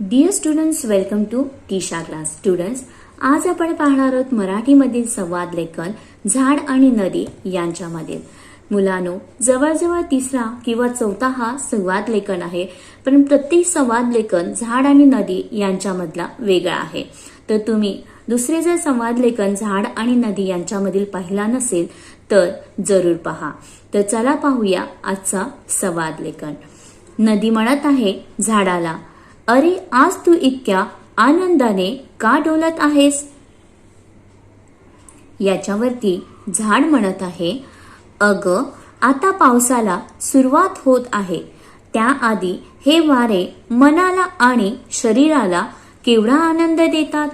Dear students welcome to Tisha class students आज आपण पाहणार आहोत मराठीमधील संवाद लेखन झाड आणि नदी यांच्यामधील मुलांनो जवळजवळ तिसरा किंवा चौथा हा संवाद लेखन आहे पण प्रत्येक संवाद लेखन झाड आणि नदी यांच्यामधला वेगळा आहे. तर तुम्ही दुसरे जर संवाद लेखन झाड आणि नदी यांच्यामधील पाहिला नसेल तर जरूर पहा. तर चला पाहूया आजचा संवाद लेखन. नदी म्हणत आहे झाडाला. अरे आज तू इतक्या आनंदाने का डोलत आहेस? याच्यावरती झाड म्हणत आहे अग आता पावसाला सुरुवात होत आहे. त्याआधी हे वारे मनाला आणि शरीराला केवढा आनंद देतात?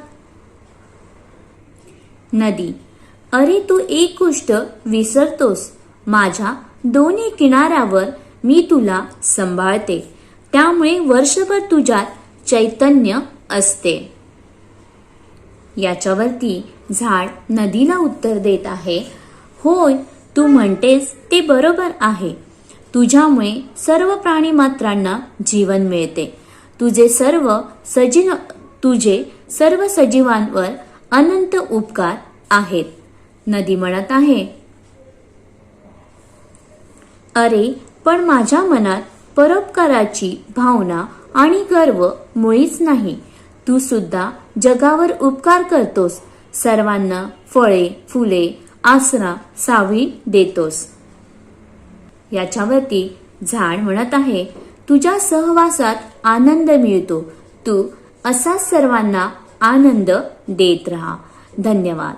नदी अरे तू एक गोष्ट विसरतोस. माझ्या दोन्ही किनाऱ्यावर मी तुला सांभाळते. त्यामुळे वर्षभर तुझ्यात चैतन्य असते. याच्यावरती झाड नदीला उत्तर देत आहे. होय तू म्हणतेस ते बरोबर आहे. तुझ्यामुळे सर्व प्राणी मात्रांना जीवन मिळते. तुझे सर्व सजीव तुझे सर्व सजीवांवर अनंत उपकार आहेत. नदी म्हणत आहे अरे पण माझ्या मनात परोपकाराची भावना आणि गर्व मुळीच नाही. तू सुद्धा जगावर उपकार करतोस. सर्वांना फळे फुले आसरा सावी देतोस. याच्यावरती झाड म्हणत आहे. तुझ्या सहवासात आनंद मिळतो. तू असाच सर्वांना आनंद देत राहा. धन्यवाद.